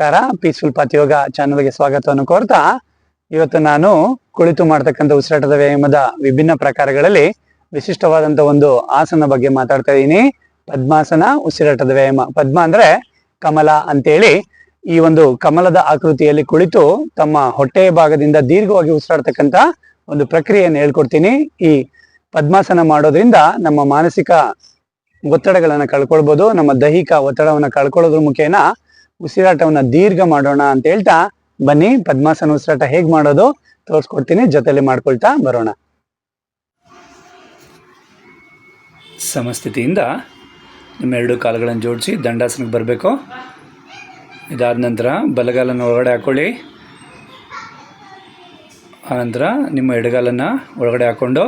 ನಮಸ್ಕಾರ. Peaceful path ಯೋಗ ಚಾನಲ್ಗೆ ಸ್ವಾಗತವನ್ನು ಕೋರ್ತಾ, ಇವತ್ತು ನಾನು ಕುಳಿತು ಮಾಡ್ತಕ್ಕಂಥ ಉಸಿರಾಟದ ವ್ಯಾಯಾಮದ ವಿಭಿನ್ನ ಪ್ರಕಾರಗಳಲ್ಲಿ ವಿಶಿಷ್ಟವಾದಂತ ಒಂದು ಆಸನ ಬಗ್ಗೆ ಮಾತಾಡ್ತಾ ಇದ್ದೀನಿ. ಪದ್ಮಾಸನ, ಉಸಿರಾಟದ ವ್ಯಾಯಾಮ. ಪದ್ಮ ಅಂದ್ರೆ ಕಮಲ ಅಂತೇಳಿ ಈ ಒಂದು ಕಮಲದ ಆಕೃತಿಯಲ್ಲಿ ಕುಳಿತು ತಮ್ಮ ಹೊಟ್ಟೆಯ ಭಾಗದಿಂದ ದೀರ್ಘವಾಗಿ ಉಸಿರಾಡ್ತಕ್ಕಂಥ ಒಂದು ಪ್ರಕ್ರಿಯೆಯನ್ನು ಹೇಳ್ಕೊಡ್ತೀನಿ. ಈ ಪದ್ಮಾಸನ ಮಾಡೋದ್ರಿಂದ ನಮ್ಮ ಮಾನಸಿಕ ಒತ್ತಡಗಳನ್ನ ಕಳ್ಕೊಳ್ಬೋದು, ನಮ್ಮ ದೈಹಿಕ ಒತ್ತಡವನ್ನು ಕಳ್ಕೊಳ್ಳೋದ್ರ ಮುಖೇನ ಉಸಿರಾಟವನ್ನ ದೀರ್ಘ ಮಾಡೋಣ ಅಂತ ಹೇಳ್ತಾ ಬನ್ನಿ. ಪದ್ಮಾಸನ ಉಸಿರಾಟ ಹೇಗ್ ಮಾಡೋದು ತೋರಿಸ್ಕೊಡ್ತೀನಿ. ಜೊತೆಲಿ ಮಾಡ್ಕೊಳ್ತಾ ಬರೋಣ. ಸಮಸ್ಥಿತಿಯಿಂದ ನಿಮ್ಮ ಎರಡು ಕಾಲುಗಳನ್ನು ಜೋಡಿಸಿ ದಂಡಾಸನಕ್ಕೆ ಬರಬೇಕು. ಇದಾದ ನಂತರ ಬಲಗಾಲನ್ನು ಒಳಗಡೆ ಹಾಕ್ಕೊಳ್ಳಿ ಆನಂತರ ನಿಮ್ಮ ಎಡಗಾಲನ್ನು ಒಳಗಡೆ ಹಾಕ್ಕೊಂಡು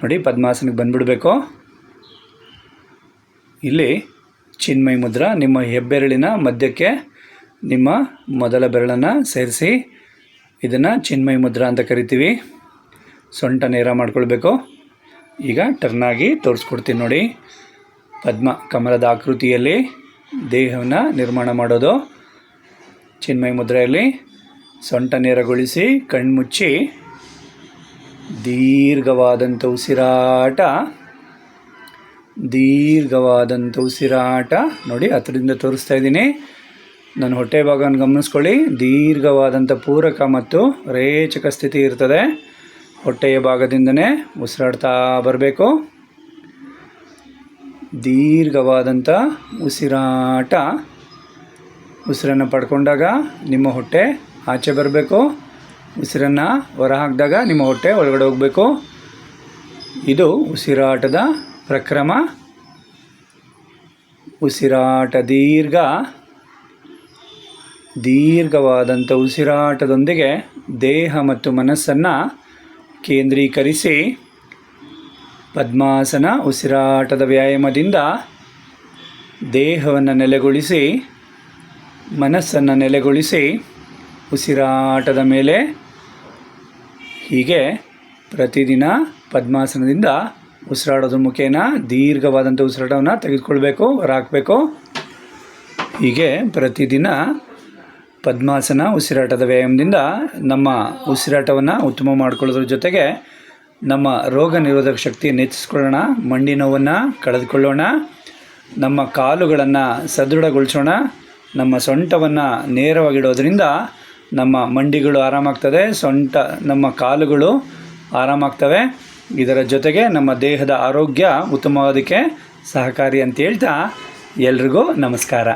ನೋಡಿ ಪದ್ಮಾಸನಕ್ಕೆ ಬಂದ್ಬಿಡಬೇಕು. ಇಲ್ಲಿ ಚಿನ್ಮಯ ಮುದ್ರ, ನಿಮ್ಮ ಹೆಬ್ಬೆರಳಿನ ಮಧ್ಯಕ್ಕೆ ನಿಮ್ಮ ಮೊದಲ ಬೆರಳನ್ನು ಸೇರಿಸಿ, ಇದನ್ನು ಚಿನ್ಮಯ ಮುದ್ರ ಅಂತ ಕರಿತೀವಿ. ಸೊಂಟ ನೇರ ಮಾಡ್ಕೊಳ್ಬೇಕು. ಈಗ ಟರ್ನಾಗಿ ತೋರಿಸ್ಕೊಡ್ತೀನಿ ನೋಡಿ. ಪದ್ಮ ಕಮಲದ ಆಕೃತಿಯಲ್ಲಿ ದೇಹವನ್ನು ನಿರ್ಮಾಣ ಮಾಡೋದು. ಚಿನ್ಮಯ ಮುದ್ರೆಯಲ್ಲಿ ಸೊಂಟ ನೇರಗೊಳಿಸಿ ಕಣ್ಮುಚ್ಚಿ ದೀರ್ಘವಾದಂಥ ಉಸಿರಾಟ. ದೀರ್ಘವಾದಂಥ ಉಸಿರಾಟ ನೋಡಿ ಹತ್ತಿರದಿಂದ ತೋರಿಸ್ತಾ ಇದ್ದೀನಿ. ನನ್ನ ಹೊಟ್ಟೆ ಭಾಗವನ್ನು ಗಮನಿಸ್ಕೊಳ್ಳಿ. ದೀರ್ಘವಾದಂಥ ಪೂರಕ ಮತ್ತು ರೇಚಕ ಸ್ಥಿತಿ ಇರ್ತದೆ. ಹೊಟ್ಟೆಯ ಭಾಗದಿಂದನೇ ಉಸಿರಾಡ್ತಾ ಬರಬೇಕು. ದೀರ್ಘವಾದಂಥ ಉಸಿರಾಟ. ಉಸಿರನ್ನು ಪಡ್ಕೊಂಡಾಗ ನಿಮ್ಮ ಹೊಟ್ಟೆ ಆಚೆ ಬರಬೇಕು. ಉಸಿರನ್ನು ಹೊರ ಹಾಕಿದಾಗ ನಿಮ್ಮ ಹೊಟ್ಟೆ ಒಳಗಡೆ ಹೋಗಬೇಕು. ಇದು ಉಸಿರಾಟದ ಪ್ರಕ್ರಮ. ಉಸಿರಾಟ ದೀರ್ಘ. ದೀರ್ಘವಾದಂಥ ಉಸಿರಾಟದೊಂದಿಗೆ ದೇಹ ಮತ್ತು ಮನಸ್ಸನ್ನು ಕೇಂದ್ರೀಕರಿಸಿ ಪದ್ಮಾಸನ, ಉಸಿರಾಟದ ವ್ಯಾಯಾಮದಿಂದ ದೇಹವನ್ನು ನೆಲೆಗೊಳಿಸಿ, ಮನಸ್ಸನ್ನು ನೆಲೆಗೊಳಿಸಿ ಉಸಿರಾಟದ ಮೇಲೆ ಹೀಗೆ ಪ್ರತಿದಿನ ಪದ್ಮಾಸನದಿಂದ ಉಸಿರಾಡೋದ್ರ ಮುಖೇನ ದೀರ್ಘವಾದಂಥ ಉಸಿರಾಟವನ್ನು ತೆಗೆದುಕೊಳ್ಬೇಕು ಹೊರಹಾಕಬೇಕು ಹೀಗೆ ಪ್ರತಿದಿನ ಪದ್ಮಾಸನ ಉಸಿರಾಟದ ವ್ಯಾಯಾಮದಿಂದ ನಮ್ಮ ಉಸಿರಾಟವನ್ನು ಉತ್ತಮ ಮಾಡಿಕೊಳ್ಳೋದ್ರ ಜೊತೆಗೆ ನಮ್ಮ ರೋಗ ನಿರೋಧಕ ಶಕ್ತಿಯನ್ನು ಹೆಚ್ಚಿಸ್ಕೊಳ್ಳೋಣ, ಮಂಡಿ ನೋವನ್ನು ಕಳೆದುಕೊಳ್ಳೋಣ, ನಮ್ಮ ಕಾಲುಗಳನ್ನು ಸದೃಢಗೊಳಿಸೋಣ, ನಮ್ಮ ಸೊಂಟವನ್ನು ನೇರವಾಗಿಡೋದ್ರಿಂದ ನಮ್ಮ ಮಂಡಿಗಳು ಆರಾಮಾಗ್ತದೆ, ಸೊಂಟ, ನಮ್ಮ ಕಾಲುಗಳು ಆರಾಮಾಗ್ತವೆ. ಇದರ ಜೊತೆಗೆ ನಮ್ಮ ದೇಹದ ಆರೋಗ್ಯ ಉತ್ತಮವಾದಕ್ಕೆ ಸಹಕಾರಿ ಅಂತ ಹೇಳ್ತಾ ಎಲ್ರಿಗೂ ನಮಸ್ಕಾರ.